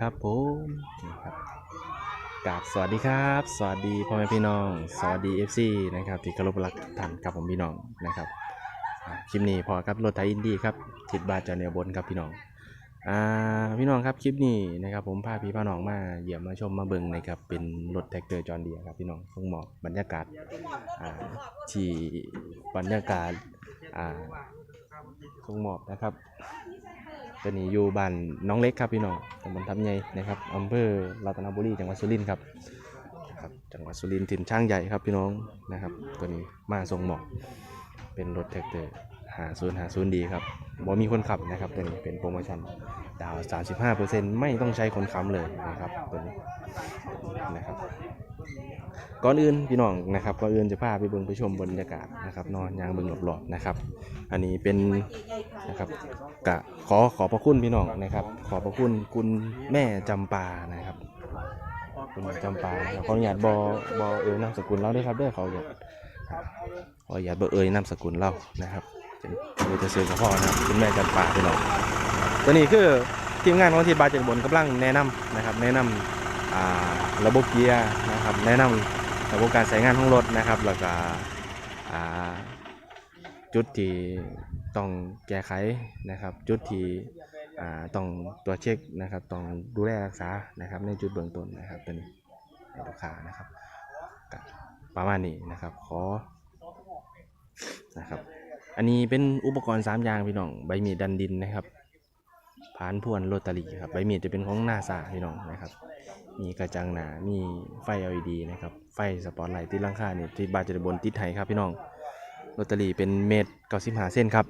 ครับผมนะครับกราบสวัสดีครับ สวัสดีพ่อแม่พี่น้อง สวัสดี FC นะครับที่เคารพรักท่านกับผมพี่น้องนะครับคลิปนี้พอครับรถไทยอินดี้ครับติดบาทจากแนวบนครับพี่น้องอ่าพี่น้องครับคลิปนี้นะครับผมพาพี่พาน้องมาเยี่ยมมาชมมาเบิ่งนะครับเป็นรถแท็กเตอร์จอห์นเดียร์ครับพี่น้องเพิ่งหมอกบรรยากาศอ่าที่บรรยากาศอ่า ทรงหมอบนะครับตัวนี้อยู่บ้านน้องเล็กครับพี่น้องตำบลทับใหญ่นะครับอำเภอรัตนบุรีจังหวัดสุรินทร์ครับครับ จังหวัดสุรินทร์ถิ่นช่างใหญ่ครับพี่น้องนะครับ ตัวนี้มาทรงหมอบเป็นรถแท็กเตอร์ หาศูนย์หาศูนย์ดีครับบ่มีคนขับนะครับตัวนี้เป็นโปรโมชั่นดาวน์35%ไม่ต้องใช้คนค้ำเลยนะครับตัวนี้นะครับก่อนอื่นพี่น้องนะครับก่อนอื่นจะพาไปเบิ่งไปชมบรรยากาศนะครับนอนยางเบิ่งรอบๆนะครับ อันนี้เป็นนะครับกะขอขอพระคุณพี่น้องนะครับ ขอพระคุณคุณแม่จำปานะครับคุณแม่จำปาขออนุญาตบอบอเอ่ยนามสกุลเราด้วยครับเด้อเขาอยากขออนุญาตบอเอ่ยนามสกุลเรานะครับ จะเราจะซื้อกับพ่อนะครับคุณแม่จำปาพี่น้องตัวนี้คือทีมงานของทีบาเจนบนกำลังแนะนำนะครับ แนะนำอ่าระบบเกียร์นะครับ แนะนำระบบการใช้งานของรถนะครับแล้วก็อ่าจุดที่ต้องแก้ไขนะครับ จุดที่ต้องตัวเช็คนะครับ ต้องดูแลรักษานะครับ ในจุดเบื้องต้นนะครับตัวนี้ลูกค้านะครับประมาณนี้นะครับ ขอนะครับ อันนี้เป็นอุปกรณ์ 3 อย่างพี่น้อง ใบมีดดันดินนะครับผานพวนโรตารีครับ ใบมีดจะเป็นของนาซาพี่น้องนะครับ มีกระจังหนา มีไฟ LED นะครับ ไฟสปอตไลท์ที่หลังคาเนี่ยที่บาดจะได้บนติดไห้ครับพี่น้องลอตเตอรี่เป็นเมตรเก้าสิบห้าเส้นครับ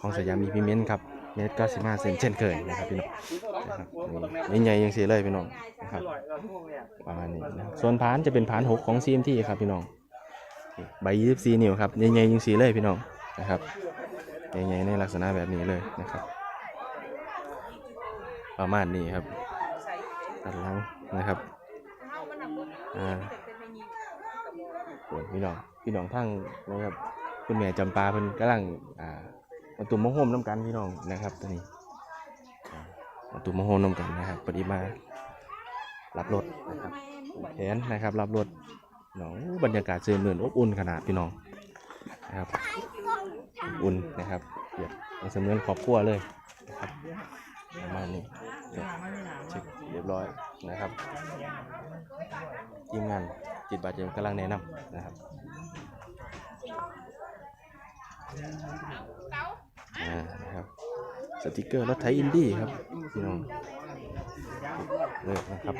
ของสยามมีพิเมนต์ครับ เมตรเก้าสิบห้าเส้นเช่นเคยนะครับพี่น้องนะครับนี่ใหญ่ๆยังเสียเลยพี่น้องนะครับ ประมาณนี้นะส่วนผานจะเป็นผานหกของ CMT ครับพี่น้อง ใบยี่สิบสี่นิ้วครับใหญ่ๆยังสีเลยพี่น้องนะครับใหญ่ๆในลักษณะแบบนี้เลยนะครับ ประมาณนี้ครับด้านหลังนะครับอ่าพี่น้องพี่น้องทั้งนะครับคุณแม่จำปาเพิ่นกำลังอ่ามาตุ่มมะโฮมน้ำกันพี่น้องนะครับตอนนี้มาตุ่มมะโฮมน้ำกันนะครับพอดีมารับรถนะครับแขนนะครับรับรถ น้องบรรยากาศเสื่อมเนือนอบอุ่นขนาดพี่น้องนะครับอุ่นนะครับเกียบเป็นเสมือนครอบครัวเลยนะครับประมาณนี้เนี่ยเช็คเรียบร้อยนะครับทีมงานจิตบาดเจ็บกำลังแนะนำนะครับอ่านะครับสติกเกอร์รถไถอินดี้ครับพี่น้องเลยนะครับ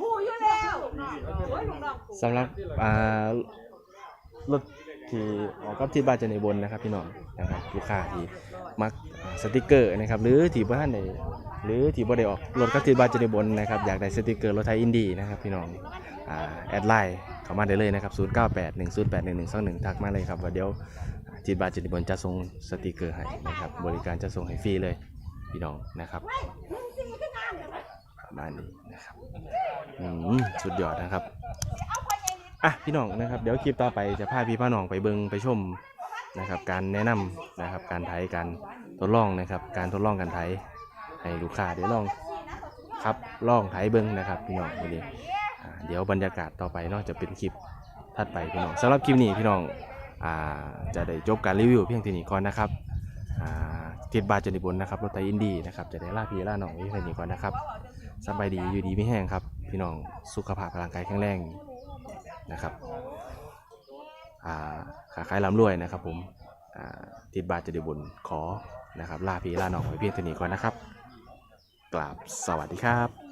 หูอยู่แล้วโอ้ยลูกน้องสำหรับอ่ารถที่ออกกับที่บาดเจ็บในบนนะครับพี่น้องนะครับลูกค้าที่มักอ่าสติกเกอร์นะครับหรือที่บ้านในหรือที่บ่ได้ออกรถกับที่บาดเจ็บในบนนะครับอยากได้สติกเกอร์รถไทยอินดี้นะครับพี่น้องอ่าแอดไลน์เข้ามาได้เลยนะครับ 0 9 8 1 0 8 1 1 2 1ทักมาเลยครับว่าเดี๋ยวจิตบาจิตบนจะส่งสติกเกอร์ให้นะครับบริการจะส่งให้ฟรีเลยพี่น้องนะครับ ประมาณนี้นะครับอืมสุดยอดนะครับอะพี่น้องนะครับเดี๋ยวคลิปต่อไปจะพาพี่พ่อน้องไปเบิงไปชมนะครับการแนะนำนะครับการไถการทดลองนะครับการทดลองการไถให้ลูกค้าได้ลองครับลองไถเบิงนะครับพี่น้องวันนี้เดี๋ยวบรรยากาศต่อไปเนาะจะเป็นคลิปถัดไปพี่น้องสำหรับคลิปนี้พี่น้องจะได้จบการรีวิวเพียงเท่านี้ก่อนนะครับอ่าทิดบาทจนิบนนะครับรถไถอินดีนะครับจะได้ล่าพี่ล่าหนองไว้เพียงเท่านี้ก่อนนะครับ สบายดีอยู่ดีไม่แห้งครับ พี่น้องสุขภาพร่างกายแข็งแรงนะครับอ่าขาขายลำรวยนะครับ ผมติดบาทจนิบนขอนะครับลาพี่ลาน้องไว้เพียงเท่านี้ก่อนนะครับ กราบสวัสดีครับ